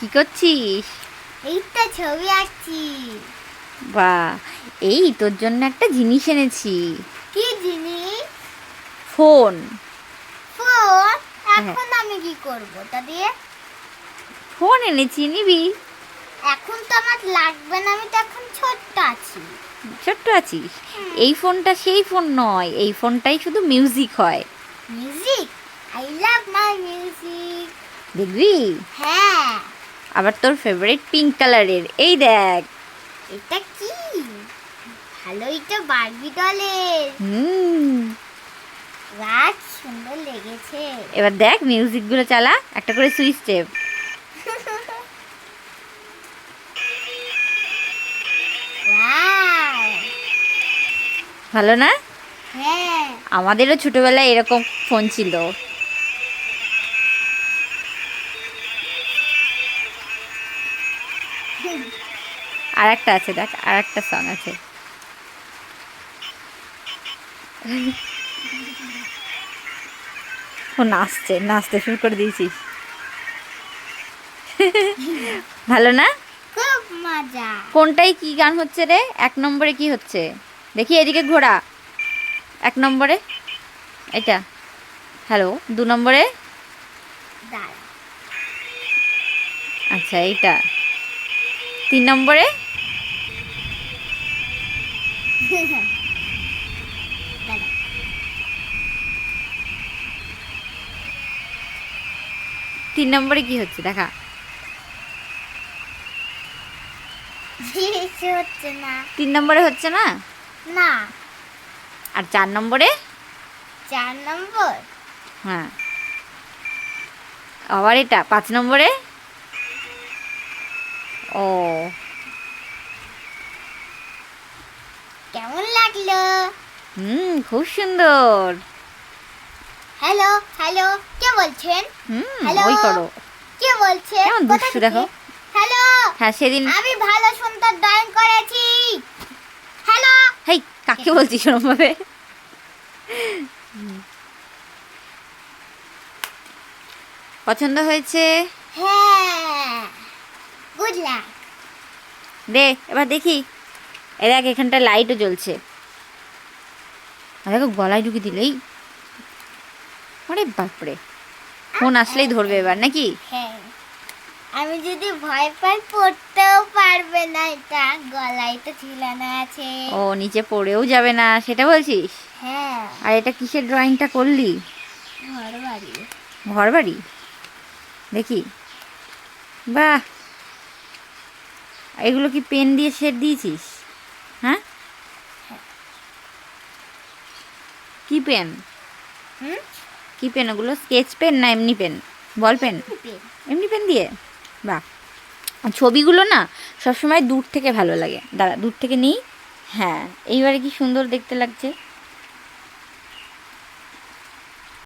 কি করছিস? এই তো ছবি আঁকছি। বা এই তোর জন্য একটা জিনিস এনেছি। কি জিনিস? ফোন। ফোন? হ্যাঁ। এখন আমি কি করব তা দিয়ে? ফোন এনেছি নিবি? এখন তো আমার লাগবে না আমি তো এখন ছোট্ট আছি। ছোট্ট আছিস? এই ফোনটা সেই ফোন নয় এই ফোনটাই শুধু মিউজিক হয়। Music? I love my music দেখবি? হ্যাঁ। আবার তোর ফেভারিট পিঙ্ক কালারের এই দেখ। এটা কি? ভালোই তো বারবি ডলের হুম। রাজ সুন্দর লেগেছে। এবার দেখ মিউজিকগুলো চালা একটা করে সুইচ স্টেপ! ভালো না? হ্যাঁ। আমাদেরও ছোটবেলায় এরকম ফোন ছিল। আর একটা আছে দেখ আর একটা সং আছে। ও নাচছে নাচতে শুরু করে দিয়েছিস ভালো না? খুব মজা। কোনটাই কি গান হচ্ছে রে? এক নম্বরে কি হচ্ছে? দেখি এদিকে ঘোরা। এক নম্বরে? এটা। হ্যালো দু নম্বরে? আচ্ছা এইটা। তিন নম্বরে? তিন নম্বরে কি হচ্ছে? দেখা। হচ্ছে না। তিন নম্বরে হচ্ছে না? না। আর চার নম্বরে? চার নম্বর? হ্যাঁ। আবার এটা পাঁচ নম্বরে? ও। কেমন লাগল? হুম খুব সুন্দর। হ্যালো হ্যালো কে বলছেন? হুম? ওই করো। কে বলছেন? কেমন দুষ্টু দেখো। হ্যালো হ্যাঁ সেদিন আমি ভালো সুন্দর ড্রয়িং করেছি। হ্যালো। হেই কাকে বলছিস ওরম ভাবে পছন্দ হয়েছে? হ্যাঁ দে এবার দেখি। এ দেখ এখানটা লাইটও জ্বলছে। দেখো গলায় ঢুকে দিলেই আরে বাপরে। ফোন আসলেই ধরবে এবার নাকি? হ্যাঁ। আমি যদি ভয় পাই পড়তেও পারবে না এটা। গলায় তো ঝুলানো আছে। ও নিচে পড়েও যাবে না সেটা বলছিস? হ্যাঁ। আর এটা কিসের ড্রয়িংটা করলি? ঘর বাড়ি ঘর বাড়ি দেখি। বাহ! এগুলো কি পেন দিয়ে শেড দিয়েছিস? হ্যাঁ? কি পেন? হুম? কি পেন ওগুলো? স্কেচ পেন না এমনি পেন? Ball pen. পেন। এমনি পেন দিয়ে? বাহ। ছবিগুলো না সবসময় দূর থেকে ভালো লাগে। দাঁড়া দূর থেকে নিই। হ্যাঁ এইবারে কি সুন্দর দেখতে লাগছে।